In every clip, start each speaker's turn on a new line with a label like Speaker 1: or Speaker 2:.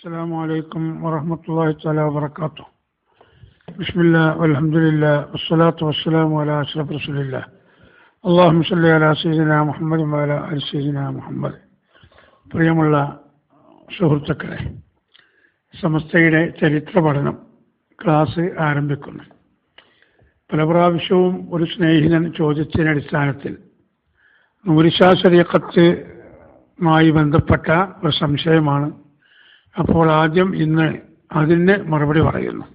Speaker 1: السلام عليكم ورحمة الله تعالى وبركاته بسم الله والحمد لله والصلاة والسلام على أشرف رسول الله اللهم صل على سيدنا محمد وعلى آل سيدنا محمد പ്രിയമുള്ള സുഹൃത്തുക്കളെ സമസ്തയുടെ ചരിത്ര പഠനം ക്ലാസ് ആരംഭിക്കുന്നു പല പ്രാവശ്യവും ഒരു സ്നേഹിതൻ ചോദിച്ചതിന് അടിസ്ഥാനത്തിൽ നൂരിശാശരീക്കത്തുമായി ബന്ധപ്പെട്ട ഒരു സംശയമാണ് അപ്പോൾ ആദ്യം ഇന്ന് അതിന് മറുപടി പറയുന്നു.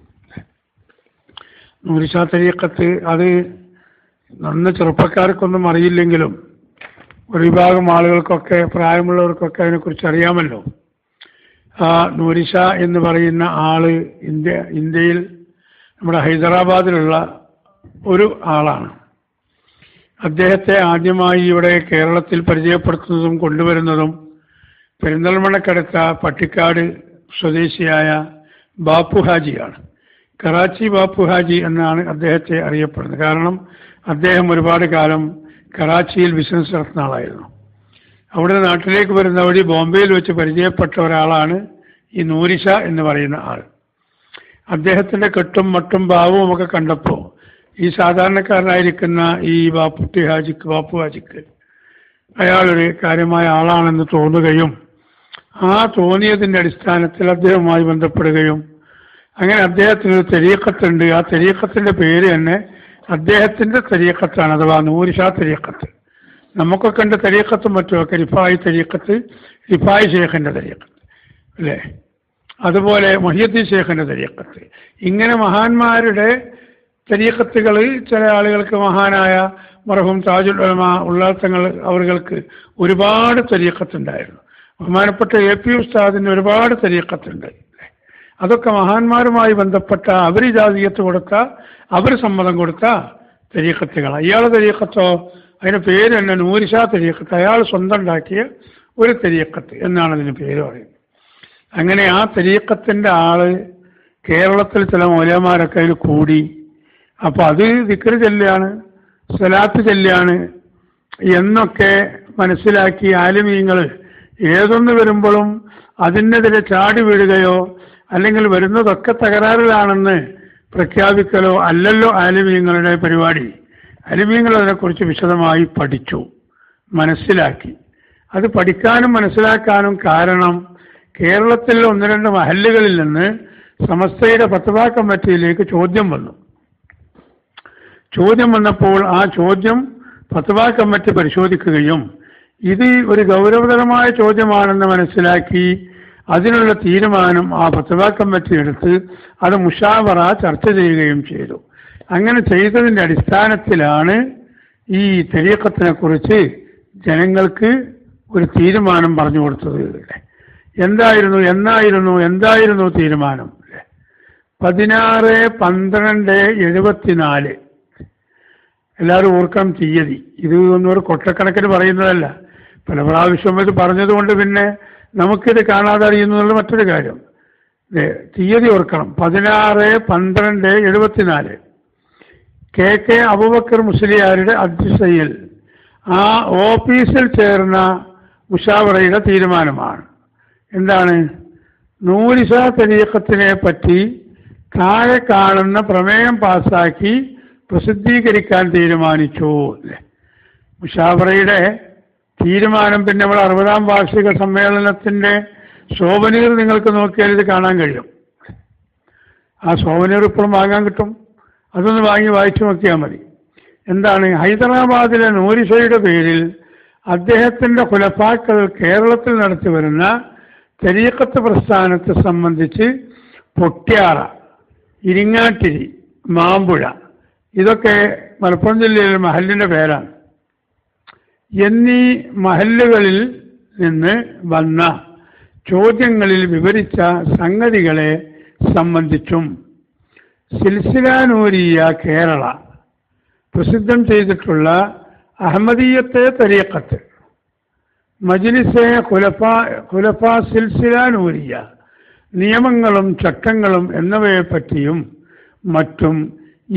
Speaker 1: നൂരിശാ തരീക്കത്ത് അത് നന്ന ചെറുപ്പക്കാർക്കൊന്നും അറിയില്ലെങ്കിലും ഒരു വിഭാഗം ആളുകൾക്കൊക്കെ പ്രായമുള്ളവർക്കൊക്കെ അതിനെക്കുറിച്ച് അറിയാമല്ലോ. ആ നൂരിഷ എന്ന് പറയുന്ന ആൾ ഇന്ത്യ ഇന്ത്യയിൽ നമ്മുടെ ഹൈദരാബാദിലുള്ള ഒരു ആളാണ്. അദ്ദേഹത്തെ ആദ്യമായി ഇവിടെ കേരളത്തിൽ പരിചയപ്പെടുത്തുന്നതും കൊണ്ടുവരുന്നതും പെരിന്തൽമണ്ണക്കടുത്ത പട്ടിക്കാട് സ്വദേശിയായ ബാപ്പു ഹാജിയാണ്. കറാച്ചി ബാപ്പു ഹാജി എന്നാണ് അദ്ദേഹത്തെ അറിയപ്പെടുന്നത്. കാരണം അദ്ദേഹം ഒരുപാട് കാലം കറാച്ചിയിൽ ബിസിനസ് നടത്തുന്ന ആളായിരുന്നു. അവിടെ നാട്ടിലേക്ക് വരുന്ന വഴി ബോംബെയിൽ വെച്ച് പരിചയപ്പെട്ട ഒരാളാണ് ഈ നൂരിഷ എന്ന് പറയുന്ന ആൾ. അദ്ദേഹത്തിന്റെ കെട്ടും മട്ടും ഭാവവും ഒക്കെ കണ്ടപ്പോൾ ഈ സാധാരണക്കാരനായിരിക്കുന്ന ഈ ബാപ്പുട്ടി ഹാജിക്ക് ബാപ്പു ഹാജിക്ക് അയാളൊരു കാര്യമായ ആളാണെന്ന് തോന്നുകയും ആ തോന്നിയതിന്റെ അടിസ്ഥാനത്തിൽ അദ്ദേഹവുമായി ബന്ധപ്പെടുകയും അങ്ങനെ അദ്ദേഹത്തിന് ഒരു തെരീക്കത്തുണ്ട്. ആ തെരീക്കത്തിന്റെ പേര് തന്നെ അദ്ദേഹത്തിന്റെ തെരീക്കത്താണ് അഥവാ നൂരിഷാ തെരീക്കത്ത്. നമുക്കൊക്കെ ഉണ്ട് തെരീക്കത്തും മറ്റുമൊക്കെ. റിഫായി തെരീക്കത്ത് റിഫായി ഷേഖിന്റെ തെരീക്കത്ത്. അല്ലേ? അതുപോലെ മൊഹിയദ്ദീൻ ഷേഖിന്റെ തെരീക്കത്ത്. ഇങ്ങനെ മഹാന്മാരുടെ തെരീക്കത്തുകൾ ചില ആളുകൾക്ക് മഹാനായ മറഹും താജുൽ ഉലമ തങ്ങൾ അവർക്ക് ഒരുപാട് തെരീക്കത്തുണ്ടായിരുന്നു. ബഹുമാനപ്പെട്ട എ പി ഉസ്താദിന് ഒരുപാട് തെരീക്കത്തുണ്ട്. അതൊക്കെ മഹാന്മാരുമായി ബന്ധപ്പെട്ട അവർ ജാതീയത്ത് കൊടുത്ത അവർ സമ്മതം കൊടുത്ത തെരീക്കത്തുകൾ അയാളെ തെരീക്കത്തോ? അതിന് പേര് തന്നെ നൂരിഷാ തെരീക്കത്ത്. അയാൾ സ്വന്തം ഉണ്ടാക്കിയ ഒരു തെരീക്കത്ത് എന്നാണ് അതിന് പേര് പറയുന്നത്. അങ്ങനെ ആ തെരീക്കത്തിന്റെ ആൾ കേരളത്തിൽ ചില മൂലമാരൊക്കെ അതിൽ കൂടി. അപ്പോൾ അത് ദിക്കറ് ചെല്ലാണ് സ്വലാത്ത് ചെല്ലാണ് എന്നൊക്കെ മനസ്സിലാക്കി ആലിമീങ്ങൾ ഏതൊന്ന് വരുമ്പോഴും അതിനെതിരെ ചാടി വീഴുകയോ അല്ലെങ്കിൽ വരുന്നതൊക്കെ തകരാറിലാണെന്ന് പ്രഖ്യാപിക്കലോ അല്ലല്ലോ ആലിമീങ്ങളുടെ പരിപാടി. ആലിമീങ്ങൾ അതിനെക്കുറിച്ച് വിശദമായി പഠിച്ചു മനസ്സിലാക്കി. അത് പഠിക്കാനും മനസ്സിലാക്കാനും കാരണം കേരളത്തിൽ ഒന്ന് രണ്ട് മഹല്ലുകളിൽ നിന്ന് സമസ്തയുടെ പത്തവാ കമ്മിറ്റിയിലേക്ക് ചോദ്യം വന്നു. ചോദ്യം വന്നപ്പോൾ ആ ചോദ്യം ഫത്വ കമ്മിറ്റി പരിശോധിക്കുകയും ഇത് ഒരു ഗൗരവതരമായ ചോദ്യമാണെന്ന് മനസ്സിലാക്കി അതിനുള്ള തീരുമാനം ആ ഫത്വ കമ്മിറ്റി എടുത്ത് അത് മുഷാവറ ചർച്ച ചെയ്യുകയും ചെയ്തു. അങ്ങനെ ചെയ്തതിന്റെ അടിസ്ഥാനത്തിലാണ് ഈ തെരീക്കത്തിനെ കുറിച്ച് ജനങ്ങൾക്ക് ഒരു തീരുമാനം പറഞ്ഞു കൊടുത്തത്. എന്തായിരുന്നു എന്നായിരുന്നു എന്തായിരുന്നു തീരുമാനം? പതിനാറ് പന്ത്രണ്ട് എഴുപത്തിനാല്. എല്ലാവരും ഓർക്കണം തീയതി. ഇത് ഒന്നും ഒരു കൊട്ടക്കണക്കിന് പറയുന്നതല്ല. പല പ്രാവശ്യം ഇത് പറഞ്ഞതുകൊണ്ട് പിന്നെ നമുക്കിത് കാണാതെ എന്നുള്ള മറ്റൊരു കാര്യം. തീയതി ഓർക്കണം. പതിനാറ് പന്ത്രണ്ട് എഴുപത്തിനാല്. കെ കെ അബുബക്കർ മുസ്ലിയാരുടെ അധ്യക്ഷതയിൽ ആ ഓഫീസിൽ ചേർന്ന മുഷാവറയുടെ തീരുമാനമാണ്. എന്താണ്? നൂരിസ തരീക്കത്തിനെ പറ്റി താഴെ കാണുന്ന പ്രമേയം പാസാക്കി പ്രസിദ്ധീകരിക്കാൻ തീരുമാനിച്ചു. മുഷാവറയുടെ തീരുമാനം പിന്നെ നമ്മൾ അറുപതാം വാർഷിക സമ്മേളനത്തിന്റെ ശോഭനീർ നിങ്ങൾക്ക് നോക്കിയാൽ ഇത് കാണാൻ കഴിയും. ആ ശോഭനീർ ഇപ്പോഴും വാങ്ങാൻ കിട്ടും. അതൊന്ന് വാങ്ങി വായിച്ചു നോക്കിയാൽ മതി. എന്താണ്? ഹൈദരാബാദിലെ നൂരിഷയുടെ പേരിൽ അദ്ദേഹത്തിന്റെ കുലപ്പാക്കൾ കേരളത്തിൽ നടത്തി വരുന്ന തെരീക്കത്ത് പ്രസ്ഥാനത്തെ സംബന്ധിച്ച് പൊട്ട്യാറ ഇരിങ്ങാട്ടിരി മാമ്പുഴ ഇതൊക്കെ മലപ്പുറം ജില്ലയിലെ മഹലിന്റെ പേരാണ്. എന്നീ മഹല്ലുകളിൽ നിന്ന് വന്ന ചോദ്യങ്ങളിൽ വിവരിച്ച സംഗതികളെ സംബന്ധിച്ചും സിൽസിലാനൂരിയ കേരള പ്രസിദ്ധം ചെയ്തിട്ടുള്ള അഹമ്മദീയത്തെ തരീക്കത്ത് മജ്ലിസെ കുലഫ കുലഫ സിൽസിലാനൂരിയ നിയമങ്ങളും ചട്ടങ്ങളും എന്നിവയെപ്പറ്റിയും മറ്റും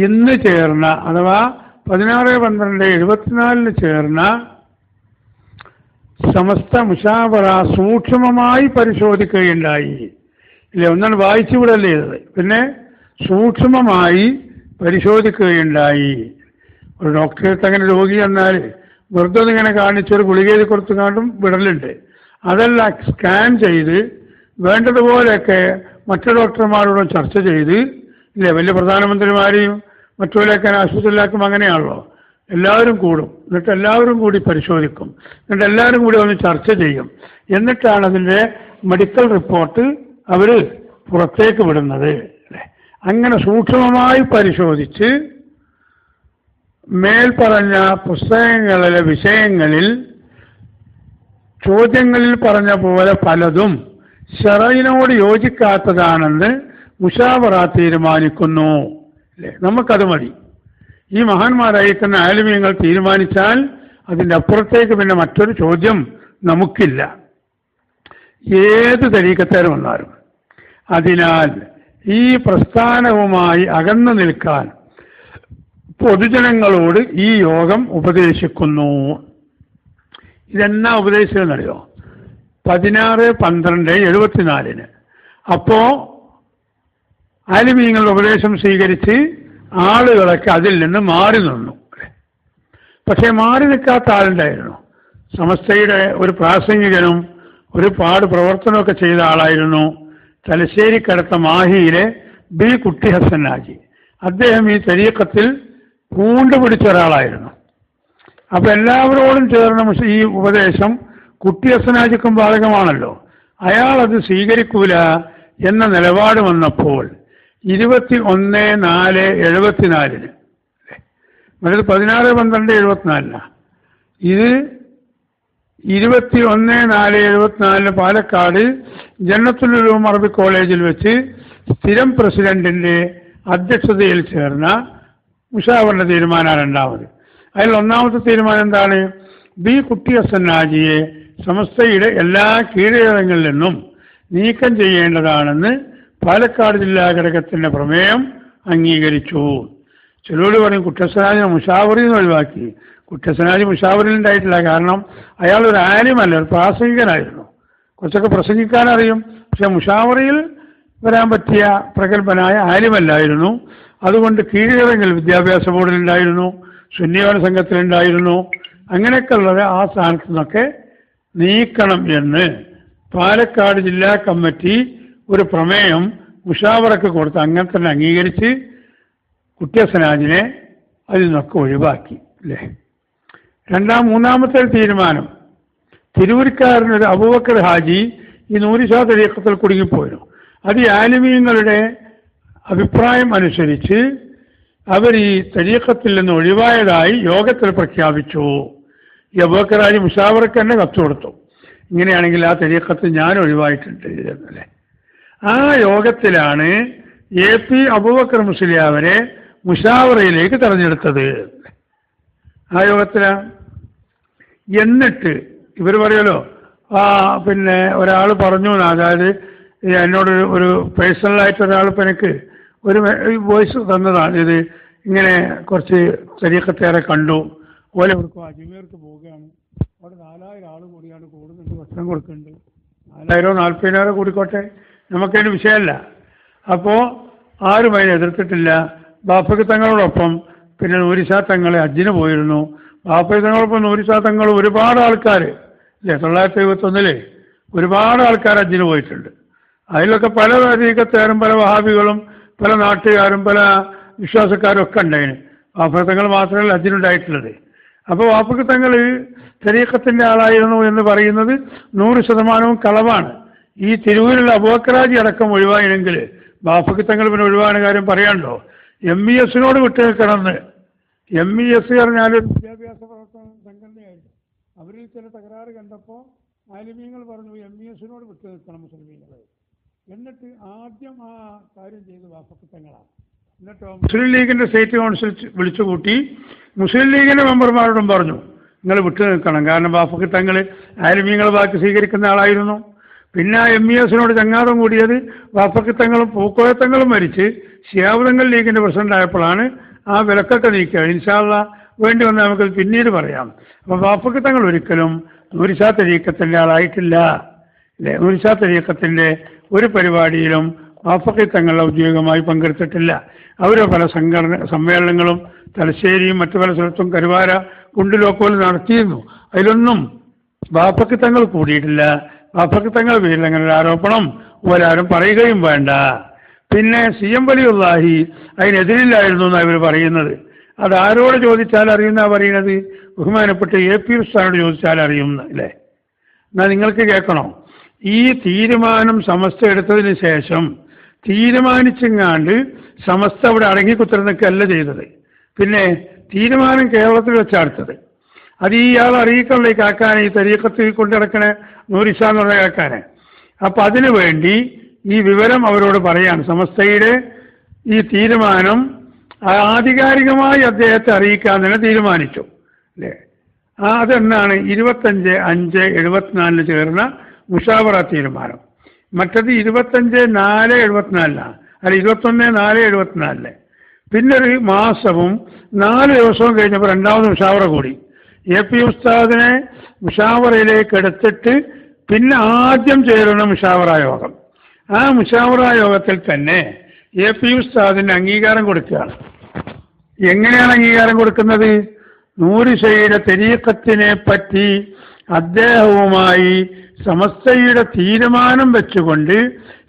Speaker 1: ഇന്ന് ചേർന്ന അഥവാ പതിനാറ് പന്ത്രണ്ട് എഴുപത്തിനാലിന് ചേർന്ന സമസ്ത മുഷാവറ സൂക്ഷ്മമായി പരിശോധിക്കുകയുണ്ടായി. ഇല്ലേ ഒന്നാണ് വായിച്ചു വിടല്ലേ ഇത്? പിന്നെ സൂക്ഷ്മമായി പരിശോധിക്കുകയുണ്ടായി. ഒരു ഡോക്ടറെ അങ്ങനെ രോഗി എന്നാൽ വെറുതെ ഇങ്ങനെ കാണിച്ചൊരു ഗുളിക എഴുതി കൊടുത്തു കാണ്ടും വിടലുണ്ട്. അതെല്ലാം സ്കാൻ ചെയ്ത് വേണ്ടതുപോലെയൊക്കെ മറ്റു ഡോക്ടർമാരോടും ചർച്ച ചെയ്ത് ഇല്ലേ വലിയ പ്രധാനമന്ത്രിമാരെയും മറ്റുപോലെയൊക്കെ ആശുപത്രിയിലാക്കും അങ്ങനെയാണല്ലോ. എല്ലാവരും കൂടും. എന്നിട്ട് എല്ലാവരും കൂടി പരിശോധിക്കും. എന്നിട്ട് എല്ലാവരും കൂടി ഒന്ന് ചർച്ച ചെയ്യും. എന്നിട്ടാണ് അതിന്റെ മെഡിക്കൽ റിപ്പോർട്ട് അവർ പുറത്തേക്ക് വിടുന്നത്. അങ്ങനെ സൂക്ഷ്മമായി പരിശോധിച്ച് മേൽപ്പറഞ്ഞ പുസ്തകങ്ങളിലെ വിഷയങ്ങളിൽ ചോദ്യങ്ങളിൽ പറഞ്ഞ പോലെ പലതും ശറയിനോട് യോജിക്കാത്തതാണെന്ന് മുഷാവറ തീരുമാനിക്കുന്നു. അല്ലേ? നമുക്കത് മതി. ഈ മഹാന്മാരായിരിക്കുന്ന ആലിമ്യങ്ങൾ തീരുമാനിച്ചാൽ അതിന്റെ അപ്പുറത്തേക്ക് പിന്നെ മറ്റൊരു ചോദ്യം നമുക്കില്ല. ഏത് തരീക്കത്തേരും വന്നാലും. അതിനാൽ ഈ പ്രസ്ഥാനവുമായി അകന്നു നിൽക്കാൻ പൊതുജനങ്ങളോട് ഈ യോഗം ഉപദേശിക്കുന്നു. ഇതെന്നാ ഉപദേശിച്ചതെന്നറിയോ? പതിനാറ് പന്ത്രണ്ട് എഴുപത്തിനാലിന്. അപ്പോ ആലിമീങ്ങളുടെ ഉപദേശം സ്വീകരിച്ച് ആളുകളൊക്കെ അതിൽ നിന്ന് മാറി നിന്നു. പക്ഷേ മാറി നിൽക്കാത്ത ആളുണ്ടായിരുന്നു. സമസ്തയുടെ ഒരു പ്രാസംഗികനും ഒരുപാട് പ്രവർത്തനമൊക്കെ ചെയ്ത ആളായിരുന്നു. തലശ്ശേരിക്കടുത്ത മാഹിയിലെ ബി കുട്ടി ഹസൻ അദ്ദേഹം ഈ തരീക്കത്തിൽ പൂണ്ടുപിടിച്ച ഒരാളായിരുന്നു. അപ്പൊ എല്ലാവരോടും ചേർന്ന ഈ ഉപദേശം കുട്ടി ഹസനാജിക്കും ബാധകമാണല്ലോ. അയാൾ അത് സ്വീകരിക്കൂല എന്ന നിലപാട് വന്നപ്പോൾ ഇരുപത്തി ഒന്ന് നാല് എഴുപത്തിനാലിന്. മറ്റത് പതിനാറ് പന്ത്രണ്ട് എഴുപത്തിനാലിനാ. ഇത് ഇരുപത്തി ഒന്ന് നാല് എഴുപത്തിനാലിന് പാലക്കാട് ജന്നത്തുലുലൂം അറബി കോളേജിൽ വെച്ച് സ്ഥിരം പ്രസിഡന്റിന്റെ അധ്യക്ഷതയിൽ ചേർന്ന മുഷാവറിന്റെ തീരുമാനമാണ് രണ്ടാമത് അതിൽ ഒന്നാമത്തെ തീരുമാനം എന്താണ്? ബി കുട്ടി നാജിയെ സമസ്തയുടെ എല്ലാ കീഴടങ്ങളിൽ നിന്നും നീക്കം ചെയ്യേണ്ടതാണെന്ന് പാലക്കാട് ജില്ലാ ഘടകത്തിന്റെ പ്രമേയം അംഗീകരിച്ചു. ചിലരോട് പറയും കുട്ടസനാജ് മുഷാവറിൽ നിന്ന് ഒഴിവാക്കി. കുട്ടസനാജ് മുഷാവറിൽ ഉണ്ടായിട്ടില്ല. കാരണം അയാൾ ഒരു ആലിമല്ല ഒരു പ്രാസംഗികനായിരുന്നു. കുറച്ചൊക്കെ പ്രസംഗിക്കാൻ അറിയും. പക്ഷെ മുഷാവറിയിൽ വരാൻ പറ്റിയ പ്രഗത്ഭനായ ആലിമല്ലായിരുന്നു. അതുകൊണ്ട് കീഴിറങ്ങൽ വിദ്യാഭ്യാസ ബോർഡിലുണ്ടായിരുന്നു ശുന്യവന സംഘത്തിലുണ്ടായിരുന്നു അങ്ങനെയൊക്കെ ഉള്ളത് ആ സ്ഥാനത്തു നിന്നൊക്കെ നീക്കണം എന്ന് പാലക്കാട് ജില്ലാ കമ്മിറ്റി ഒരു പ്രമേയം മുഷാവറക്ക് കൊടുത്ത് അങ്ങനെ തന്നെ അംഗീകരിച്ച് കുട്ടിയസനാജിനെ അതിൽ നിന്നൊക്കെ ഒഴിവാക്കി അല്ലേ? രണ്ടാം മൂന്നാമത്തെ തീരുമാനം. തിരുവൂരിക്കാരനൊരു അബൂബക്കർ ഹാജി ഈ നൂരിഷാ തെരീക്കത്തിൽ കുടുങ്ങിപ്പോയിരുന്നു അത് ഈ ആലിമീങ്ങളുടെ അഭിപ്രായം അനുസരിച്ച് അവർ ഈ തരീക്കത്തിൽ നിന്ന് ഒഴിവായതായി യോഗത്തിൽ പ്രഖ്യാപിച്ചു. ഈ അബൂബക്കർ ഹാജി മുഷാവർക്ക് തന്നെ കത്ത് കൊടുത്തു. ഇങ്ങനെയാണെങ്കിൽ ആ തരീക്കത്തിൽ ഞാൻ ഒഴിവായിട്ടുണ്ട് എന്നല്ലേ ആ യോഗത്തിലാണ് എ പി അബൂബക്കർ മുസ്ലിയാവരെ മുഷാവറയിലേക്ക് തെരഞ്ഞെടുത്തത്. ആ യോഗത്തിലാണ് എന്നിട്ട് ഇവർ പറയുമല്ലോ ആ പിന്നെ ഒരാൾ പറഞ്ഞു അതായത് എന്നോട് ഒരു പേഴ്സണലായിട്ട് ഒരാൾ ഇപ്പം എനിക്ക് ഒരു വോയിസ് തന്നതാണ് ഇത് ഇങ്ങനെ കുറച്ച് ചെറിയക്കത്തേറെ കണ്ടു. ഓലെ കൊടുക്കും അജ്മീർക്ക് പോവുകയാണ്. അവിടെ നാലായിരം ആൾ കൂടിയാണ് കൂടുന്നുണ്ട് ഭക്ഷണം കൊടുക്കുന്നുണ്ട് നാലായിരോ നാൽപ്പതിനായിരോ കൂടിക്കോട്ടെ. നമുക്കതിന് വിഷയമല്ല. അപ്പോൾ ആരും അതിനെ എതിർത്തിട്ടില്ല. ബാപ്പക്ക് തങ്ങളോടൊപ്പം. പിന്നെ നൂരിശാ തങ്ങളെ അജ്ജിന് പോയിരുന്നു. ബാപ്പക്ക് തങ്ങളോടൊപ്പം നൂരിശാ തങ്ങൾ ഒരുപാട് ആൾക്കാർ അല്ലേ തൊള്ളായിരത്തി എഴുപത്തൊന്നിൽ ഒരുപാട് ആൾക്കാർ അജ്ജിന് പോയിട്ടുണ്ട്. അതിലൊക്കെ പല തരീക്കത്തേരും പല വഹാബികളും പല നാട്ടുകാരും പല വിശ്വാസക്കാരും ഒക്കെ ഉണ്ടായിന്. വാപ്പ തങ്ങൾ മാത്രമല്ല അജ്ജിനുണ്ടായിട്ടുള്ളത് അപ്പോൾ വാപ്പക്ക് തങ്ങൾ തെരീക്കത്തിന്റെ ആളായിരുന്നു എന്ന് പറയുന്നത് നൂറ് ശതമാനവും കളവാണ്. ഈ തിരുവൂരിലുള്ള അബോക്കറാജി അടക്കം ഒഴിവായെങ്കിൽ ബാഫക്ക് തങ്ങൾ പിന്നെ ഒഴിവാണ് കാര്യം പറയണ്ടോ? എം ഇ എസിനോട് വിട്ടു നിൽക്കണമെന്ന് എം ഇ എസ് പറഞ്ഞാൽ വിദ്യാഭ്യാസ പ്രവർത്തന സംഘടനയായിരുന്നു അവരിൽ ചില തകരാറ് കണ്ടപ്പോൾ ആലിമീങ്ങൾ പറഞ്ഞു എം ഇ എസിനോട് വിട്ടുനിൽക്കണം മുസ്ലിം മുസ്ലിമീങ്ങൾ എന്നിട്ട് ആദ്യം ആ കാര്യം ചെയ്ത് വാഫക്ക് തങ്ങളാണ് എന്നിട്ടോ മുസ്ലിം ലീഗിന്റെ സ്റ്റേറ്റ് കൗൺസിൽ വിളിച്ചു വിളിച്ചുകൂട്ടി മുസ്ലിം ലീഗിന്റെ മെമ്പർമാരോടും പറഞ്ഞു നിങ്ങൾ വിട്ടു നിൽക്കണം കാരണം ബാഫക്ക് തങ്ങൾ ആലിമീങ്ങൾ ബാക്കി സ്വീകരിക്കുന്ന ആളായിരുന്നു. പിന്നെ എം ഇ എസിനോട് ചങ്ങാതം കൂടിയത് വാപ്പക്കിത്തങ്ങളും പൂക്കോയത്തങ്ങളും മരിച്ച് ലീഗിന്റെ പ്രസിഡന്റ് ആയപ്പോഴാണ് ആ വിലക്കൊക്കെ നീക്കുക ഇൻഷാല്ല വേണ്ടി വന്നാൽ നമുക്ക് പിന്നീട് പറയാം. അപ്പം വാപ്പക്കിത്തങ്ങൾ ഒരിക്കലും നൂരിശാ തരീക്കത്തിന്റെ ആളായിട്ടില്ല. അല്ലേ? നൂരിശാ തരീക്കത്തിന്റെ ഒരു പരിപാടിയിലും വാപ്പക്കിത്തങ്ങളുടെ ഔദ്യോഗികമായി പങ്കെടുത്തിട്ടില്ല. അവർ പല സംഘടന സമ്മേളനങ്ങളും തലശ്ശേരിയും മറ്റു പല സ്ഥലത്തും കരുവാര കുണ്ടിലൊക്കെ നടത്തിയിരുന്നു. അതിലൊന്നും വാപ്പക്കിത്തങ്ങൾ തങ്ങൾ കൂടിയിട്ടില്ല. ബാപ്പക്ക് തങ്ങൾ പേരിൽ അങ്ങനെ ഒരു ആരോപണം ഒരാരും പറയുകയും വേണ്ട. പിന്നെ സി എം വലിയുള്ളാഹി അതിനെതിരില്ലായിരുന്നു എന്നാണ് ഇവർ പറയുന്നത്. അത് ആരോട് ചോദിച്ചാൽ അറിയുന്ന പറയുന്നത്? ബഹുമാനപ്പെട്ട എ പി ഉസ്താനോട് ചോദിച്ചാൽ അറിയും അല്ലേ? എന്നാൽ നിങ്ങൾക്ക് കേൾക്കണോ? ഈ തീരുമാനം സമസ്ത എടുത്തതിന് ശേഷം തീരുമാനിച്ചെങ്ങാണ്ട് സമസ്ത അവിടെ അടങ്ങിക്കുത്തിരുന്നൊക്കെയല്ല ചെയ്തത്. പിന്നെ തീരുമാനം കേരളത്തിൽ വെച്ചെടുത്തത് അത് ഇയാൾ അറിയിക്കുള്ള ഈ കാക്കാനെ ഈ തരീക്കത്തിൽ കൊണ്ട് നടക്കണ എന്ന് പറഞ്ഞ കാക്കാനെ. അപ്പൊ അതിനു വേണ്ടി ഈ വിവരം അവരോട് പറയാണ്. സമസ്തയുടെ ഈ തീരുമാനം ആധികാരികമായി അദ്ദേഹത്തെ അറിയിക്കാൻ തന്നെ തീരുമാനിച്ചു. അല്ലേ? ആ അതെന്നാണ് ഇരുപത്തഞ്ച് അഞ്ച് എഴുപത്തിനാലിന് ചേർന്ന മുഷാവറ തീരുമാനം. മറ്റത് ഇരുപത്തഞ്ച് നാല് എഴുപത്തിനാലിനാണ്. അല്ല ഇരുപത്തൊന്ന് നാല് എഴുപത്തിനാലിന്. പിന്നൊരു മാസവും നാല് ദിവസവും കഴിഞ്ഞപ്പോൾ രണ്ടാമത് മുഷാവറ കൂടി. എ പി ഉസ്താദിനെ മുഷാവറയിലേക്ക് എടുത്തിട്ട് പിന്നെ ആദ്യം ചേരുന്ന മുഷാവറ യോഗം. ആ മുഷാവറ യോഗത്തിൽ തന്നെ എ പി ഉസ്താദിന് അംഗീകാരം കൊടുക്കുകയാണ്. എങ്ങനെയാണ് അംഗീകാരം കൊടുക്കുന്നത്? നൂറിശയുടെ തെരീക്കത്തിനെ പറ്റി അദ്ദേഹവുമായി സമസ്തയുടെ തീരുമാനം വെച്ചുകൊണ്ട്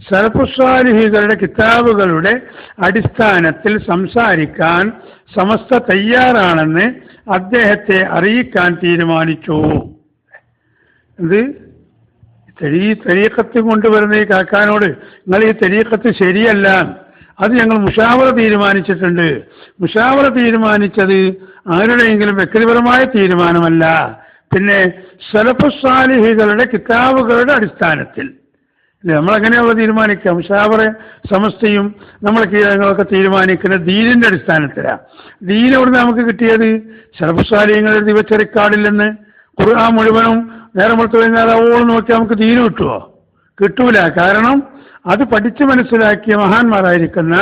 Speaker 1: സലഫുസ്വാലിഹികളുടെ കിതാബുകളുടെ അടിസ്ഥാനത്തിൽ സംസാരിക്കാൻ സമസ്ത തയ്യാറാണെന്ന് അദ്ദേഹത്തെ അറിയിക്കാൻ തീരുമാനിച്ചു. എന്ത്? തെരീ തെരീക്കത്ത് കൊണ്ടുവരുന്ന ഈ കാക്കാനോട് നിങ്ങൾ ഈ തെരീക്കത്ത് ശരിയല്ല. അത് ഞങ്ങൾ മുഷാവറ തീരുമാനിച്ചിട്ടുണ്ട്. മുഷാവറ തീരുമാനിച്ചത് ആരുടെയെങ്കിലും വ്യക്തിപരമായ തീരുമാനമല്ല. പിന്നെ സലഫുസാലിഹികളുടെ കിതാബുകളുടെ അടിസ്ഥാനത്തിൽ. അല്ലേ? നമ്മളെങ്ങനെയുള്ള തീരുമാനിക്കാം മുഷാവറ സമസ്തയും നമ്മളെ കീഴങ്ങളൊക്കെ തീരുമാനിക്കുന്ന ദീനിന്റെ അടിസ്ഥാനത്തിലാണ് ദീൻ അവിടുന്ന് നമുക്ക് കിട്ടിയത്? വെച്ച റെക്കാർഡില്ലെന്ന് ഖുർആൻ മുഴുവനും നേരം ഓളം നോക്കി നമുക്ക് ദീന് കിട്ടുമോ കിട്ടൂല. കാരണം അത് പഠിച്ചു മനസ്സിലാക്കിയ മഹാന്മാരായിരിക്കുന്ന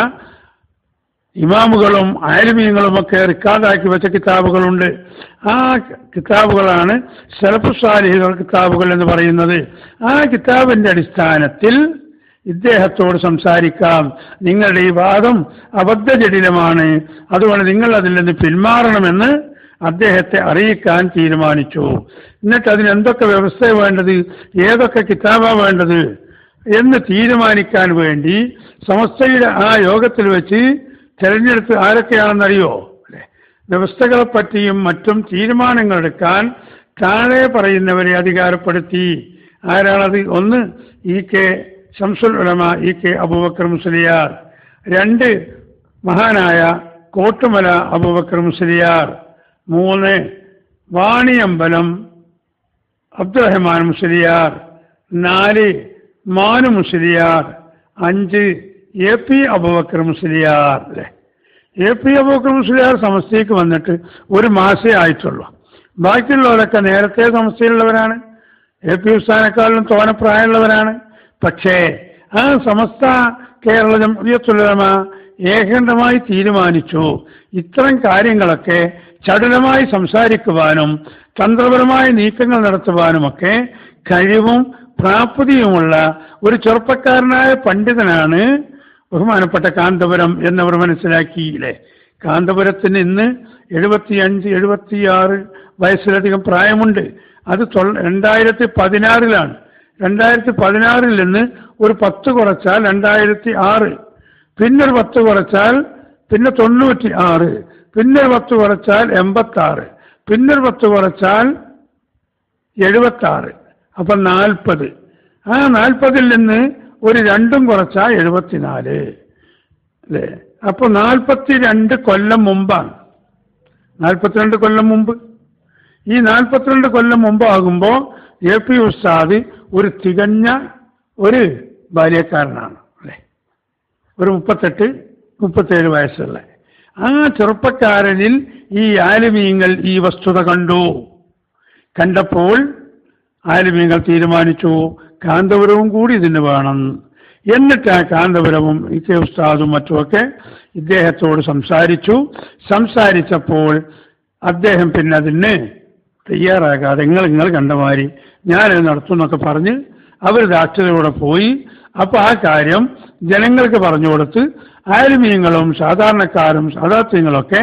Speaker 1: ഇമാമുകളും ആലിമീങ്ങളും ഒക്കെ റിക്കാർഡാക്കി വെച്ച കിതാബുകളുണ്ട്. ആ കിതാബുകളാണ് സലഫുസാലിഹികൾ കിതാബുകൾ എന്ന് പറയുന്നത്. ആ കിതാബിന്റെ അടിസ്ഥാനത്തിൽ ഇദ്ദേഹത്തോട് സംസാരിക്കാം. നിങ്ങളുടെ ഈ വാദം അബദ്ധജടിലമാണ്. അതുകൊണ്ട് നിങ്ങൾ അതിൽ നിന്ന് പിന്മാറണമെന്ന് അദ്ദേഹത്തെ അറിയിക്കാൻ തീരുമാനിച്ചു. എന്നിട്ട് അതിന് എന്തൊക്കെ വ്യവസ്ഥ വേണ്ടത്? ഏതൊക്കെ കിതാബാ വേണ്ടത്? എന്ന് തീരുമാനിക്കാൻ വേണ്ടി സമസ്തയുടെ ആ യോഗത്തിൽ വെച്ച് തെരഞ്ഞെടുത്ത് ആരൊക്കെയാണെന്നറിയോ? അല്ലെ വ്യവസ്ഥകളെ പറ്റിയും മറ്റും തീരുമാനങ്ങൾ എടുക്കാൻ താഴെ പറയുന്നവരെ അധികാരപ്പെടുത്തി. ആരാണത് ഒന്ന് E K Shamsul Ulama E K Abubakar Musliyar. രണ്ട് മഹാനായ കോട്ടുമല അബൂബക്കർ മുസ്ലിയാർ. മൂന്ന് വാണിയമ്പലം അബ്ദുറഹ്മാൻ മുസ്ലിയാർ. നാല് മാനു മുസ്ലിയാർ. അഞ്ച് എ പി അബൂബക്കർ മുസ്ലിയാർ. അല്ലേ എ പി അബൂബക്കർ മുസ്ലിയാർ സമസ്തയ്ക്ക് വന്നിട്ട് ഒരു മാസേ ആയിട്ടുള്ളൂ. ബാക്കിയുള്ളവരൊക്കെ നേരത്തെ സമസ്തയിലുള്ളവരാണ്. എ പി ഉസ്താനേക്കാളും തോന പ്രായമുള്ളവരാണ്. പക്ഷേ ആ സമസ്ത കേരള ജംഇയ്യത്തുലമ ഏകണ്ഠമായി തീരുമാനിച്ചു. ഇത്തരം കാര്യങ്ങളൊക്കെ ചടുലമായി സംസാരിക്കുവാനും തന്ത്രപരമായ നീക്കങ്ങൾ നടത്തുവാനുമൊക്കെ കഴിവും പ്രാപ്തിയുമുള്ള ഒരു ചെറുപ്പക്കാരനായ പണ്ഡിതനാണ് ബഹുമാനപ്പെട്ട കാന്തപുരം എന്നവർ മനസ്സിലാക്കിയില്ലേ? കാന്തപുരത്തിന് ഇന്ന് എഴുപത്തിയഞ്ച് എഴുപത്തിയാറ് വയസ്സിലധികം പ്രായമുണ്ട്. അത് തൊ രണ്ടായിരത്തി പതിനാറിലാണ് രണ്ടായിരത്തി പതിനാറിൽ നിന്ന് ഒരു പത്ത് കുറച്ചാൽ രണ്ടായിരത്തി ആറ് പിന്നെ ഒരു പത്ത് കുറച്ചാൽ പിന്നെ തൊണ്ണൂറ്റി ആറ് പിന്നെ ഒരു പത്ത് കുറച്ചാൽ എൺപത്തി ആറ് പിന്നെ ഒരു പത്ത് കുറച്ചാൽ എഴുപത്തി ആറ് അപ്പൊ നാൽപ്പത്. ആ നാൽപ്പതിൽ നിന്ന് ഒരു രണ്ടും കുറച്ചാ എഴുപത്തിനാല്. അല്ലേ? അപ്പൊ നാൽപ്പത്തി രണ്ട് കൊല്ലം മുമ്പാണ്. നാൽപ്പത്തിരണ്ട് കൊല്ലം മുമ്പ്. ഈ നാൽപ്പത്തിരണ്ട് കൊല്ലം മുമ്പാകുമ്പോൾ എ പി ഉസ്താദ് ഒരു തികഞ്ഞ ഒരു ബാല്യക്കാരനാണ്. അല്ലേ? ഒരു മുപ്പത്തെട്ട് മുപ്പത്തേഴ് വയസ്സുള്ള. ആ ചെറുപ്പക്കാരനിൽ ഈ ആലിമീങ്ങൾ ഈ വസ്തുത കണ്ടു. കണ്ടപ്പോൾ ആലിമീങ്ങൾ തീരുമാനിച്ചു. കാന്തപുരവും കൂടി ഇതിന് വേണം. എന്നിട്ട് ആ കാന്തപുരവും ഇ കെ ഉസ്താദും മറ്റുമൊക്കെ ഇദ്ദേഹത്തോട് സംസാരിച്ചു. സംസാരിച്ചപ്പോൾ അദ്ദേഹം പിന്നെ അതിന് തയ്യാറാകാതെ നിങ്ങൾ നിങ്ങൾ കണ്ട മാതിരി ഞാനത് നടത്തും എന്നൊക്കെ പറഞ്ഞ് അവർ രാഷ്ട്രീയതയോടെ പോയി. അപ്പോൾ ആ കാര്യം ജനങ്ങൾക്ക് പറഞ്ഞു കൊടുത്ത് ആലിമീങ്ങളും സാധാരണക്കാരും സാധാർത്ഥ്യങ്ങളൊക്കെ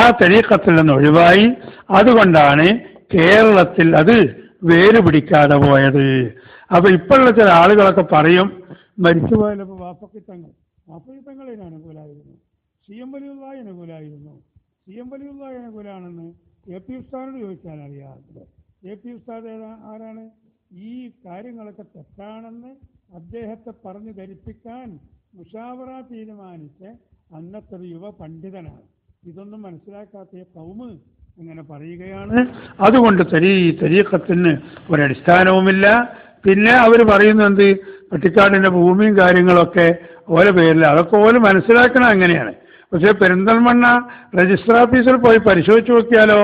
Speaker 1: ആ തെരീക്കത്തിൽ നിന്ന് ഒഴിവായി. അതുകൊണ്ടാണ് കേരളത്തിൽ അത് വേര് പിടിക്കാതെ പോയത്. അപ്പൊ ഇപ്പോഴുള്ള ചില ആളുകളൊക്കെ പറയും മരിച്ചുപോയപ്പോ വാപ്പക്കിത്തങ്ങൾ. വാപ്പക്കിത്തങ്ങൾ അനുകൂലമായിരുന്നു സി എം വലിയുള്ളായി അനുകൂലമായിരുന്നു സി എം വലിയുള്ളായി അനുകൂലമാണെന്ന് എ പി ഉസ്താദിനോട് ചോദിച്ചാൽ അറിയാറില്ല എ പി ഉസ്താദ് ആരാണ്? ഈ കാര്യങ്ങളൊക്കെ തെറ്റാണെന്ന് അദ്ദേഹത്തെ പറഞ്ഞു ധരിപ്പിക്കാൻ മുഷാവറ തീരുമാനിച്ച അന്നത്തെ ഒരു യുവ പണ്ഡിതനാണ്. ഇതൊന്നും മനസ്സിലാക്കാത്ത കൗമ് അങ്ങനെ പറയുകയാണ്. അതുകൊണ്ട് തരീ തരീക്കത്തിന് ഒരടിസ്ഥാനവുമില്ല. പിന്നെ അവർ പറയുന്നത് പട്ടിക്കാടിന്റെ ഭൂമിയും കാര്യങ്ങളൊക്കെ ഓല പേരിൽ അതൊക്കെ ഓൽ മനസ്സിലാക്കണം അങ്ങനെയാണ്. പക്ഷെ പെരിന്തൽമണ്ണ രജിസ്റ്റർ ഓഫീസിൽ പോയി പരിശോധിച്ച് നോക്കിയാലോ?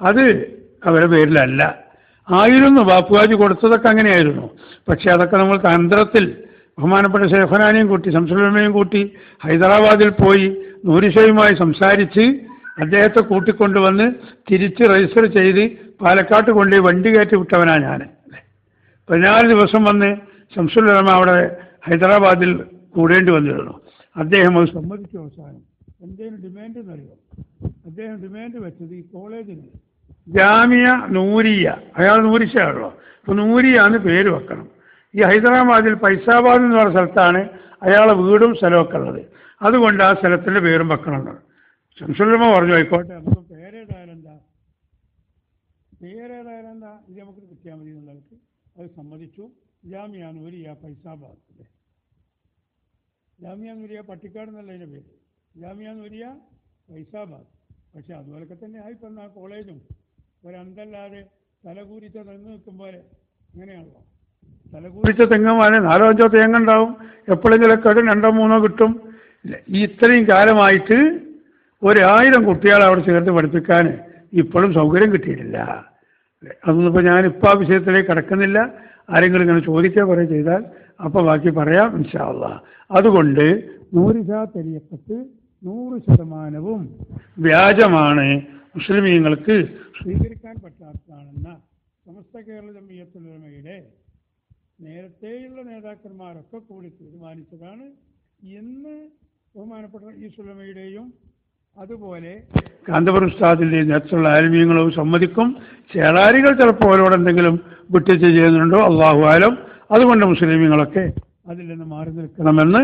Speaker 1: അത് അവരുടെ പേരിലല്ല. ആയിരുന്നു ബാപ്പുകാജി കൊടുത്തതൊക്കെ അങ്ങനെയായിരുന്നു. പക്ഷെ അതൊക്കെ നമ്മൾ തന്ത്രത്തിൽ ബഹുമാനപ്പെട്ട ഷെഫനാനെയും കൂട്ടി ശംസുലമയും കൂട്ടി ഹൈദരാബാദിൽ പോയി നൂരിഷയുമായി സംസാരിച്ച് അദ്ദേഹത്തെ കൂട്ടിക്കൊണ്ടുവന്ന് തിരിച്ച് രജിസ്റ്റർ ചെയ്ത് പാലക്കാട്ട് കൊണ്ട് വണ്ടി കയറ്റി വിട്ടവനാണ് ഞാൻ പതിനാല് ദിവസം വന്ന് ശംസുലമ അവിടെ ഹൈദരാബാദിൽ കൂടേണ്ടി വന്നിരുന്നു. അദ്ദേഹം അത് സമ്മതിച്ചു അവസാനം. എന്തേലും ഡിമാൻഡ് എന്നറിയോ അദ്ദേഹം ഡിമാൻഡ് വെച്ചത് ഈ കോളേജിന്. ജാമിയ നൂരിയ. അയാൾ നൂരിശയാണല്ലോ നൂരിയ എന്ന് പേര് വെക്കണം. ഈ ഹൈദരാബാദിൽ പൈസാബാദ് എന്ന് പറഞ്ഞ സ്ഥലത്താണ് അയാളെ വീടും സ്ഥലമൊക്കെ ഉള്ളത്. അതുകൊണ്ട് ആ സ്ഥലത്തിന്റെ പേരും വെക്കണം ശംസുലമ പറഞ്ഞു ആയിക്കോട്ടെ നമുക്ക് പേരേതായാലും എന്താ പേരേതായാലും എന്താ ഇത് നമുക്ക് കിട്ടിയാൽ മതി എന്നുള്ളവർക്ക് അത് സമ്മതിച്ചു. ജാമ്യാനൂരിയ പൈസാബാദ് അല്ലേ ജാമിയ നൂരിയ പട്ടിക്കാട് എന്നല്ല അതിന്റെ പേര്. ജാമ്യാനൂരിയ ഫൈസാബാദ് പക്ഷെ അതുപോലൊക്കെ തന്നെ ആയിപ്പോന്ന ആ കോളേജും. ഒരന്തല്ലാതെ തലകൂരിച്ച തെങ്ങ് നിൽക്കും പോലെ അങ്ങനെയാണല്ലോ തലകൂരിച്ച തെങ്ങുമാണ് നാലോ അഞ്ചോ തേങ്ങ ഉണ്ടാവും. എപ്പോഴെങ്കിലൊക്കെ രണ്ടോ മൂന്നോ കിട്ടും. ഈ ഇത്രയും കാലമായിട്ട് ഒരായിരം കുട്ടികളെ അവിടെ ചേർത്ത് പഠിപ്പിക്കാൻ ഇപ്പോഴും സൗകര്യം കിട്ടിയിട്ടില്ല. അതൊന്നും ഇപ്പോൾ ഞാനിപ്പോൾ ആ വിഷയത്തിലേക്ക് കിടക്കുന്നില്ല. ആരെങ്കിലും ഇങ്ങനെ ചോദിക്കുക കുറേ ചെയ്താൽ അപ്പോൾ ബാക്കി പറയാം ഇൻഷാല്ല അതുകൊണ്ട് നൂറിശ തെരിയപ്പത്ത് നൂറ് ശതമാനവും വ്യാജമാണ് മുസ്ലിമീങ്ങൾക്ക് സ്വീകരിക്കാൻ പറ്റാത്തതാണെന്ന സമസ്ത കേരള ജമീയത്തുലമയുടെ നേരത്തെയുള്ള നേതാക്കന്മാരൊക്കെ കൂടി തീരുമാനിച്ചതാണ്. എന്ന് ബഹുമാനപ്പെട്ട ഈ സുലമയുടെയും അതുപോലെ കാന്തപുരം ഉസ്താദിന്റെ നേരത്തുള്ള ആത്മീയങ്ങളും സമ്മതിക്കും. ചേളാരികൾ ചിലപ്പോൾ അവരോട് എന്തെങ്കിലും വിട്ടുവീഴ്ച ചെയ്യുന്നുണ്ടോ? അള്ളാഹു ആലം. അതുകൊണ്ട് മുസ്ലിമീങ്ങളൊക്കെ അതിൽ നിന്ന് മാറി നിൽക്കണമെന്ന്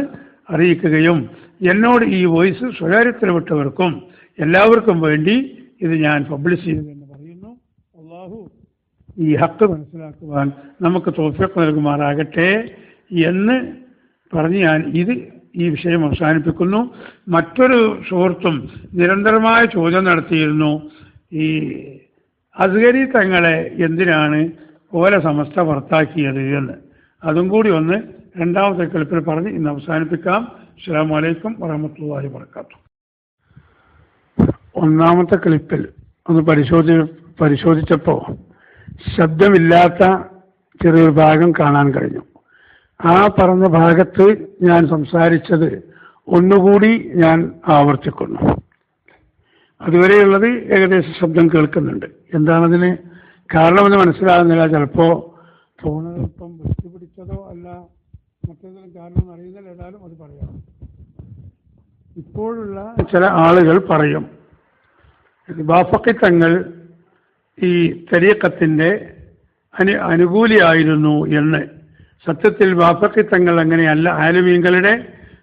Speaker 1: അറിയിക്കുകയും എന്നോട് ഈ വോയിസ് സ്വകാര്യത്തിൽ വിട്ടവർക്കും എല്ലാവർക്കും വേണ്ടി ഇത് ഞാൻ പബ്ലിഷ് ചെയ്തതെന്ന് പറയുന്നു. അള്ളാഹു ഈ ഹക്ക് മനസ്സിലാക്കുവാൻ നമുക്ക് തോഫിയൊക്കെ നൽകുമാറാകട്ടെ എന്ന് പറഞ്ഞ് ഞാൻ ഇത് ഈ വിഷയം അവസാനിപ്പിക്കുന്നു. മറ്റൊരു സുഹൃത്തും നിരന്തരമായ ചോദ്യം നടത്തിയിരുന്നു. ഈ അസ്ഗരി തങ്ങളെ എന്തിനാണ് ഓല സമസ്ത പുറത്താക്കിയത് എന്ന്. അതും കൂടി ഒന്ന് രണ്ടാമത്തെ ക്ലിപ്പിൽ പറഞ്ഞ് ഇന്ന് അവസാനിപ്പിക്കാം. അസ്സാം വലൈക്കും വറഹമത്തല്ലാഹി വർക്കാത്തു ഒന്നാമത്തെ ക്ലിപ്പിൽ ഒന്ന് പരിശോധി പരിശോധിച്ചപ്പോൾ ശബ്ദമില്ലാത്ത ചെറിയൊരു ഭാഗം കാണാൻ കഴിഞ്ഞു. ആ പറഞ്ഞ ഭാഗത്ത് ഞാൻ സംസാരിച്ചത് ഒന്നുകൂടി ഞാൻ ആവർത്തിക്കുന്നു. അതുവരെയുള്ളത് ഏകദേശം ശബ്ദം കേൾക്കുന്നുണ്ട്. എന്താണതിന് കാരണമെന്ന് മനസ്സിലാകുന്നില്ല. ചിലപ്പോൾ ഫോണ് വൃത്തി പിടിച്ചതോ അല്ല മറ്റേതെങ്കിലും കാരണം അറിയുന്നില്ല. ഏതായാലും അത് പറയാം. ഇപ്പോഴുള്ള ചില ആളുകൾ പറയും ബാഫക്കി തങ്ങൾ ഈ തരീക്കത്തിന്റെ അനു അനുകൂലിയായിരുന്നു എന്ന്. സത്യത്തിൽ വാഫക്കി തങ്ങൾ അങ്ങനെയല്ല. ആലുമീങ്ങളുടെ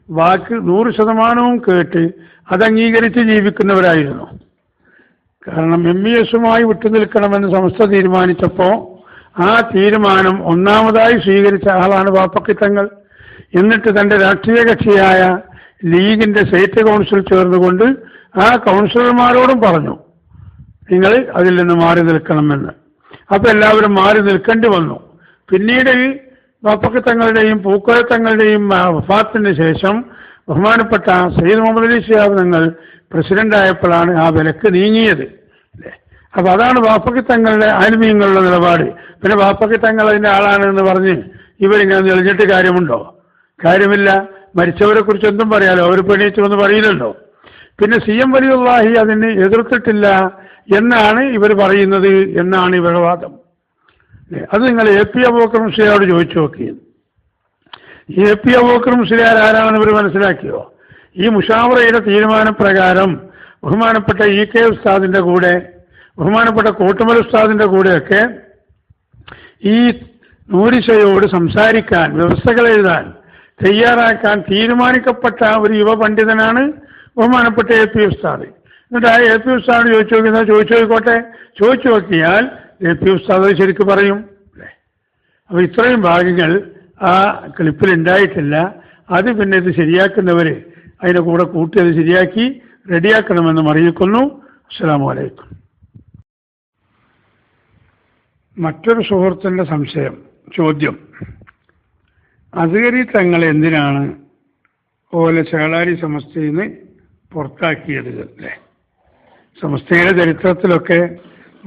Speaker 1: വാക്ക് നൂറ് ശതമാനവും കേട്ട് അത് അംഗീകരിച്ച് ജീവിക്കുന്നവരായിരുന്നു. കാരണം എം ഇ എസുമായി വിട്ടുനിൽക്കണമെന്ന് സംസ്ഥ തീരുമാനിച്ചപ്പോൾ ആ തീരുമാനം ഒന്നാമതായി സ്വീകരിച്ച ആളാണ് വാപ്പക്കിത്തങ്ങൾ തങ്ങൾ. എന്നിട്ട് തന്റെ രാഷ്ട്രീയ കക്ഷിയായ ലീഗിന്റെ സ്റ്റേറ്റ് കൗൺസിൽ ചേർന്നുകൊണ്ട് ആ കൗൺസിലർമാരോടും പറഞ്ഞു നിങ്ങൾ അതിൽ നിന്ന് മാറി നിൽക്കണമെന്ന്. അപ്പൊ എല്ലാവരും മാറി നിൽക്കേണ്ടി വന്നു. പിന്നീട് ബാപ്പക്ക് തങ്ങളുടെയും പൂക്കോയ തങ്ങളുടെയും വഫാത്തിന് ശേഷം ബഹുമാനപ്പെട്ട സയ്യിദ് മുഹമ്മദ് അലി ഷിയാബ് തങ്ങൾ പ്രസിഡന്റ് ആയപ്പോഴാണ് ആ വിലക്ക് നീങ്ങിയത്. അല്ലേ? അപ്പൊ അതാണ് വാപ്പക്കത്തങ്ങളുടെ ആത്മീയങ്ങളുടെ നിലപാട്. പിന്നെ വാപ്പക്കത്തങ്ങൾ അതിന്റെ ആളാണ് എന്ന് പറഞ്ഞ് ഇവരിങ്ങനെ തെളിഞ്ഞിട്ട് കാര്യമുണ്ടോ? കാര്യമില്ല. മരിച്ചവരെ കുറിച്ച് എന്തും പറയാലോ? അവർ പെണീച്ചൊന്നും പറയില്ലല്ലോ. പിന്നെ സി എം വലിയുള്ളാഹി അതിനെ എതിർത്തിട്ടില്ല എന്നാണ് ഇവർ പറയുന്നത് എന്നാണ് ഇവരുടെ വാദം? അത് നിങ്ങൾ എ പി അബൂക്കറും മുസ്ലിയോട് ചോദിച്ചു നോക്കി. എ പി അബൂക്കറും മുസ്ലിയാർ ആരാണെന്ന് ഇവർ മനസ്സിലാക്കിയോ? ഈ മുഷാവറയുടെ തീരുമാനപ്രകാരം ബഹുമാനപ്പെട്ട ഇ കെ ഉസ്താദിന്റെ കൂടെ ബഹുമാനപ്പെട്ട കോട്ടുമൽ ഉസ്താദിന്റെ കൂടെയൊക്കെ ഈ നൂരിശയോട് സംസാരിക്കാൻ വ്യവസ്ഥകൾ എഴുതാൻ തയ്യാറാക്കാൻ തീരുമാനിക്കപ്പെട്ട ഒരു യുവ പണ്ഡിതനാണ് ബഹുമാനപ്പെട്ട എ പി ഉസ്താദ്. എന്നിട്ട് ആ എ പി ഉസ്താദ് ചോദിച്ചു നോക്കിയാൽ ചോദിച്ചു നോക്കിക്കോട്ടെ ചോദിച്ചു നോക്കിയാൽ എ പി ഉസ്താദ് ശരിക്ക് പറയും. അല്ലേ അപ്പൊ ഇത്രയും ഭാഗങ്ങൾ ആ ക്ലിപ്പിൽ ഉണ്ടായിട്ടില്ല അത് പിന്നെ ഇത് ശരിയാക്കുന്നവർ അതിന്റെ കൂടെ കൂട്ടി അത് ശരിയാക്കി റെഡിയാക്കണമെന്നും അറിയിക്കുന്നു. അസ്സാം വലൈക്കും മറ്റൊരു സുഹൃത്തിന്റെ സംശയം ചോദ്യം. അസുകരി തങ്ങൾ എന്തിനാണ് ഓലെ ചേളാരി സമസ്തയിൽ നിന്ന് പുറത്താക്കിയത്? അല്ലേ? സമസ്തയുടെ ചരിത്രത്തിലൊക്കെ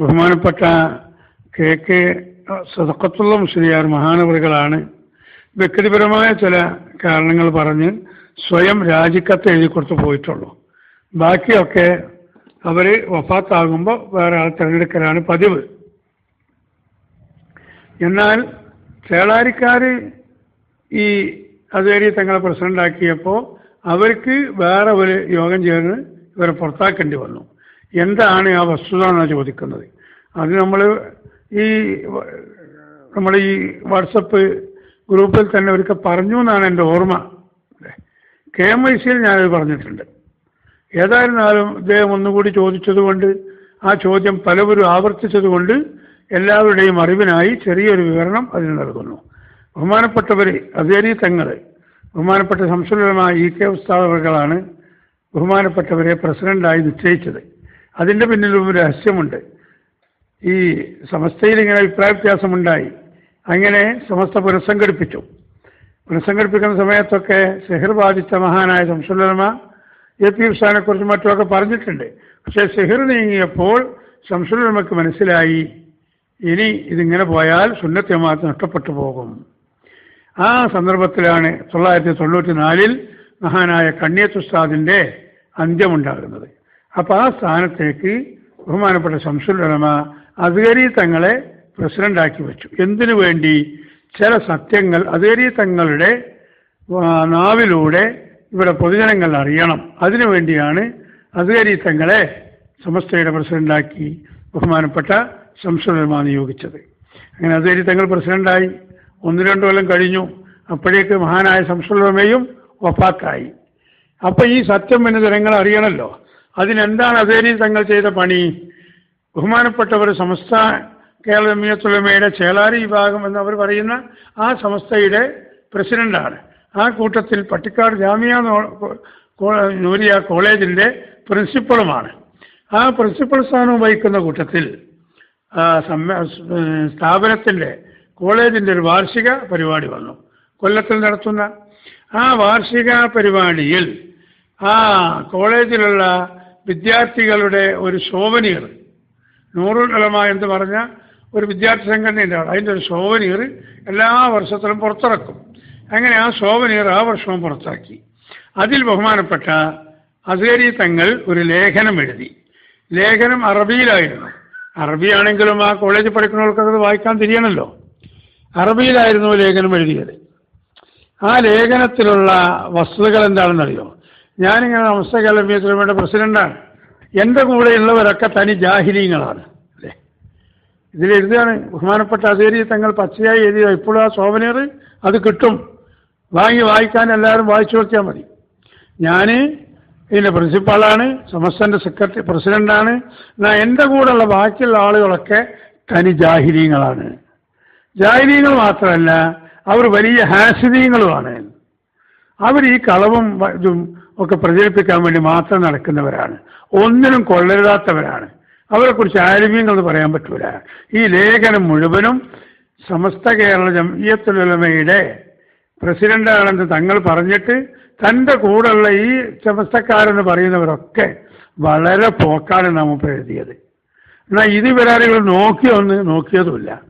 Speaker 1: ബഹുമാനപ്പെട്ട കെ കെ സദക്കത്തുള്ള മുസ്ലിയാർ മഹാനവറുകളാണ് വ്യക്തിപരമായ ചില കാരണങ്ങൾ പറഞ്ഞ് സ്വയം രാജിക്കത്ത് എഴുതി കൊടുത്ത് പോയിട്ടുള്ളൂ. ബാക്കിയൊക്കെ അവർ വഫാത്താകുമ്പോൾ വേറെ ആൾ തിരഞ്ഞെടുക്കലാണ് പതിവ്. എന്നാൽ ചേളാരിക്കാർ ഈ അതുവരെ തങ്ങളെ പ്രസിഡന്റാക്കിയപ്പോൾ അവർക്ക് വേറെ ഒരു യോഗം ചേർന്ന് ഇവരെ പുറത്താക്കേണ്ടി വന്നു. എന്താണ് ആ വസ്തുത എന്നാണ് ചോദിക്കുന്നത്? അത് നമ്മൾ ഈ നമ്മൾ ഈ വാട്സപ്പ് ഗ്രൂപ്പിൽ തന്നെ ഒരിക്കൽ പറഞ്ഞു എന്നാണ് എന്റെ ഓർമ്മ. കെ എം ഐ സിയിൽ ഞാനത് പറഞ്ഞിട്ടുണ്ട്. ഏതായിരുന്നാലും ഇദ്ദേഹം ഒന്നുകൂടി ചോദിച്ചതുകൊണ്ട് ആ ചോദ്യം പലവരും ആവർത്തിച്ചതുകൊണ്ട് എല്ലാവരുടെയും അറിവിനായി ചെറിയൊരു വിവരണം അതിന് നൽകുന്നു. ബഹുമാനപ്പെട്ടവർ അതേരി തങ്ങൾ ബഹുമാനപ്പെട്ട സംശുലമായ ഇ കെ ഉസ്താദുകളാണ് ബഹുമാനപ്പെട്ടവരെ പ്രസിഡന്റായി നിശ്ചയിച്ചത്. അതിന്റെ പിന്നിലും ഒരു രഹസ്യമുണ്ട്. ഈ സമസ്തയിൽ ഇങ്ങനെ അഭിപ്രായ വ്യത്യാസമുണ്ടായി. അങ്ങനെ സമസ്ത പുനഃസംഘടിപ്പിച്ചു. പുനഃസംഘടിപ്പിക്കുന്ന സമയത്തൊക്കെ സെഹിർ ബാധിച്ച മഹാനായ സംസുലമ എ പി ഉസ്താനെ കുറിച്ച് മറ്റുമൊക്കെ പറഞ്ഞിട്ടുണ്ട്. പക്ഷേ സെഹിർ നീങ്ങിയപ്പോൾ സംസുലമക്ക് മനസ്സിലായി ഇനി ഇതിങ്ങനെ പോയാൽ സുന്നത്യമാത്ത് നഷ്ടപ്പെട്ടു പോകും. ആ സന്ദർഭത്തിലാണ് തൊള്ളായിരത്തി തൊണ്ണൂറ്റി നാലിൽ മഹാനായ കണ്ണിയത്തുസ്താദിന്റെ അന്ത്യമുണ്ടാകുന്നത്. അപ്പോൾ ആ സ്ഥാനത്തേക്ക് ബഹുമാനപ്പെട്ട ശംസുൽ ശംസുലമ അതുകരി തങ്ങളെ പ്രസിഡന്റാക്കി വെച്ചു. എന്തിനു വേണ്ടി? ചില സത്യങ്ങൾ അതുകരി തങ്ങളുടെ നാവിലൂടെ ഇവിടെ പൊതുജനങ്ങൾ അറിയണം. അതിനു വേണ്ടിയാണ് അതുകരി തങ്ങളെ സമസ്തയുടെ പ്രസിഡന്റാക്കി ബഹുമാനപ്പെട്ട ശംസുൽ ശംസുലമ നിയോഗിച്ചത്. അങ്ങനെ അതുകരി തങ്ങൾ പ്രസിഡന്റായി ഒന്ന് രണ്ടു കൊല്ലം കഴിഞ്ഞു. അപ്പോഴേക്ക് മഹാനായ ശംസുൽ ശംസുലമയും ഒപ്പാക്കായി. അപ്പൊ ഈ സത്യം എന്ന് ജനങ്ങൾ അറിയണമല്ലോ അതിനെന്താണ് അതേരി തങ്ങൾ ചെയ്ത പണി? ബഹുമാനപ്പെട്ടവർ സമസ്ത കേരള ജമിയത്തുലമയുടെ ചേളാരി വിഭാഗം എന്നവർ പറയുന്ന ആ സംസ്ഥയുടെ പ്രസിഡന്റാണ്. ആ കൂട്ടത്തിൽ പട്ടിക്കാട് ജാമിയ നൂരിയ കോളേജിന്റെ പ്രിൻസിപ്പളുമാണ്. ആ പ്രിൻസിപ്പൽ സ്ഥാനം വഹിക്കുന്ന കൂട്ടത്തിൽ സ്ഥാപനത്തിന്റെ കോളേജിന്റെ ഒരു വാർഷിക പരിപാടി വന്നു. കൊല്ലത്തിൽ നടത്തുന്ന ആ വാർഷിക പരിപാടിയിൽ ആ കോളേജിലുള്ള വിദ്യാർത്ഥികളുടെ ഒരു ശോഭനീർ നൂറുൽ ഉലമ എന്ന് പറഞ്ഞ ഒരു വിദ്യാർത്ഥി സംഘടനയുടെ ആൾ അതിന്റെ ഒരു ശോഭനീർ എല്ലാ വർഷത്തിലും പുറത്തിറക്കും. അങ്ങനെ ആ ശോഭനീർ ആ വർഷവും പുറത്താക്കി. അതിൽ ബഹുമാനപ്പെട്ട അസേരി തങ്ങൾ ഒരു ലേഖനം എഴുതി. ലേഖനം അറബിയിലായിരുന്നു. അറബിയാണെങ്കിലും ആ കോളേജിൽ പഠിക്കുന്നവർക്കത് വായിക്കാൻ തിരിയണമല്ലോ അറബിയിലായിരുന്നു ലേഖനം എഴുതിയത്. ആ ലേഖനത്തിലുള്ള വസ്തുതകൾ എന്താണെന്നറിയോ? ഞാനിങ്ങനെ നമസ്ത കേരളീയത്തിലുമയുടെ പ്രസിഡന്റാണ്. എന്റെ കൂടെയുള്ളവരൊക്കെ തനി ജാഹിലീങ്ങളാണ് അല്ലേ? ഇതിൽ എഴുതിയാണ് ബഹുമാനപ്പെട്ട അതേരി തങ്ങൾ പച്ചയായി എഴുതിയ ഇപ്പോഴും ആ സോവനീർ അത് കിട്ടും. വാങ്ങി വായിക്കാൻ എല്ലാവരും വായിച്ചു നോക്കിയാൽ മതി. ഞാൻ ഇതിന്റെ പ്രിൻസിപ്പാളാണ് സമസ്തന്റെ സെക്രട്ടറി പ്രസിഡന്റാണ്. എന്നാൽ എന്റെ കൂടെയുള്ള ബാക്കിയുള്ള ആളുകളൊക്കെ തനി ജാഹിലീങ്ങളാണ്. ജാഹിലീങ്ങൾ മാത്രമല്ല അവർ വലിയ ഹാസിദീങ്ങളുമാണ്. അവർ ഈ കളവും ഇതും ഒക്കെ പ്രചരിപ്പിക്കാൻ വേണ്ടി മാത്രം നടക്കുന്നവരാണ്. ഒന്നിനും കൊള്ളരുതാത്തവരാണ്. അവരെക്കുറിച്ച് ആരോഗ്യങ്ങൾ എന്ന് പറയാൻ പറ്റൂല. ഈ ലേഖനം മുഴുവനും സമസ്ത കേരള ജംഇയത്തുലമയുടെ പ്രസിഡന്റാണെന്ന് തങ്ങൾ പറഞ്ഞിട്ട് തന്റെ കൂടെയുള്ള ഈ സമസ്തക്കാരെന്ന് പറയുന്നവരൊക്കെ വളരെ പോക്കാണ് നാം ഇപ്പോൾ എഴുതിയത്. എന്നാൽ ഇത് ഇവരാരെങ്കിലും നോക്കിയൊന്ന് നോക്കിയതുമില്ല.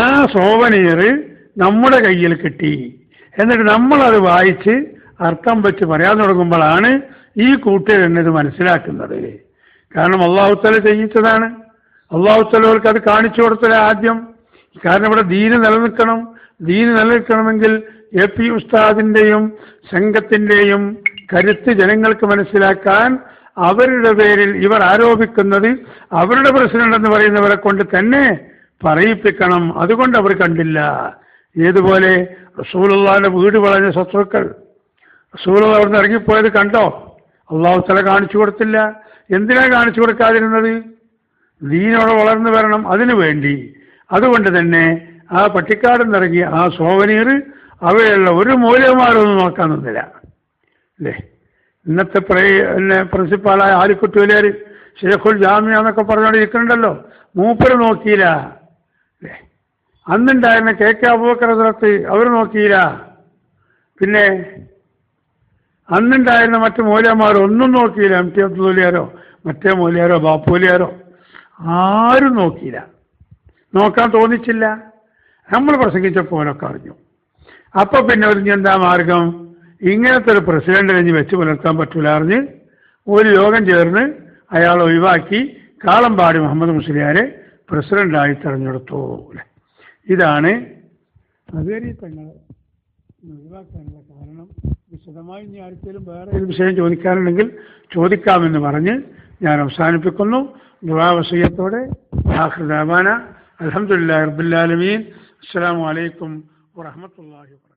Speaker 1: ആ സോവനീർ നമ്മുടെ കയ്യിൽ കിട്ടി. എന്നിട്ട് നമ്മളത് വായിച്ച് അർത്ഥം വെച്ച് പറയാൻ തുടങ്ങുമ്പോഴാണ് ഈ കൂട്ടുകാരൻ എന്നത് മനസ്സിലാക്കുന്നത്. കാരണം അള്ളാഹുത്തല ചെയ്യിച്ചതാണ്. അള്ളാഹുത്തലവർക്ക് അത് കാണിച്ചു കൊടുത്തത് ആദ്യം. കാരണം ഇവിടെ ദീന് നിലനിൽക്കണം. ദീന് നിലനിൽക്കണമെങ്കിൽ എ പി ഉസ്താദിന്റെയും സംഘത്തിന്റെയും കരുത്ത് ജനങ്ങൾക്ക് മനസ്സിലാക്കാൻ അവരുടെ പേരിൽ ഇവർ ആരോപിക്കുന്നത് അവരുടെ പ്രസിഡന്റ് പറയുന്നവരെ കൊണ്ട് തന്നെ പറയിപ്പിക്കണം. അതുകൊണ്ട് അവർ കണ്ടില്ല. ഏതുപോലെ റസൂലുള്ളാന്റെ വീട് വളഞ്ഞ ശത്രുക്കൾ റസൂലുള്ള അവിടുന്ന് ഇറങ്ങിപ്പോയത് കണ്ടോ? അള്ളാഹു തല കാണിച്ചു കൊടുത്തില്ല. എന്തിനാ കാണിച്ചു കൊടുക്കാതിരുന്നത്? ദീനോടെ വളർന്നു വരണം അതിനു വേണ്ടി. അതുകൊണ്ട് തന്നെ ആ പട്ടിക്കാട് നിറങ്ങി ആ സോവനീർ അവിടെയുള്ള ഒരു മൂല്യമാരൊന്നും നോക്കാൻ നിന്നില്ല. അല്ലേ? ഇന്നത്തെ പ്രേ- പിന്നെ പ്രിൻസിപ്പാളായ ആലിക്കുട്ടൂലേർ ഷേഖുൽ ജാമ്യ എന്നൊക്കെ പറഞ്ഞുകൊണ്ട് ഇരിക്കുന്നുണ്ടല്ലോ മൂപ്പര് നോക്കിയില്ല. അല്ലേ? അന്നുണ്ടായിരുന്ന കെ കെ അബൂബക്കർ അവർ നോക്കിയില്ല. പിന്നെ അന്നുണ്ടായിരുന്ന മറ്റു മൂല്യന്മാർ ഒന്നും നോക്കിയില്ല. എം ടി അബ്ദുലിയാരോ മറ്റേ മൂല്യാരോ? ബാപ്പൂലിയാരോ ആരും നോക്കിയില്ല. നോക്കാൻ തോന്നിച്ചില്ല. നമ്മൾ പ്രസംഗിച്ചപ്പോലൊക്കെ അറിഞ്ഞു. അപ്പൊ പിന്നെ ഒരു എന്താ മാർഗം? ഇങ്ങനത്തെ ഒരു പ്രസിഡന്റ് കഴിഞ്ഞ് വെച്ച് പുലർത്താൻ പറ്റൂല അറിഞ്ഞ് ഒരു യോഗം ചേർന്ന് അയാൾ ഒഴിവാക്കി കാളമ്പാടി മുഹമ്മദ് മുസ്ലിയാരെ പ്രസിഡന്റായി തെരഞ്ഞെടുത്തു. ഇതാണ് അതുവരെ തങ്ങൾ ഒഴിവാക്കാനുള്ള കാരണം വിശദമായി ഇനി ആർക്കെങ്കിലും വേറെ ഒരു വിഷയം ചോദിക്കാനുണ്ടെങ്കിൽ ചോദിക്കാമെന്ന് പറഞ്ഞ് ഞാൻ അവസാനിപ്പിക്കുന്നു. ദുവാവസയത്തോടെ ആഹ്ലാന അലഹമുല്ലാ റബുല്ലാലമീൻ അസ്സാം വലൈക്കും വാഹമത്തല്ലാഹി വാ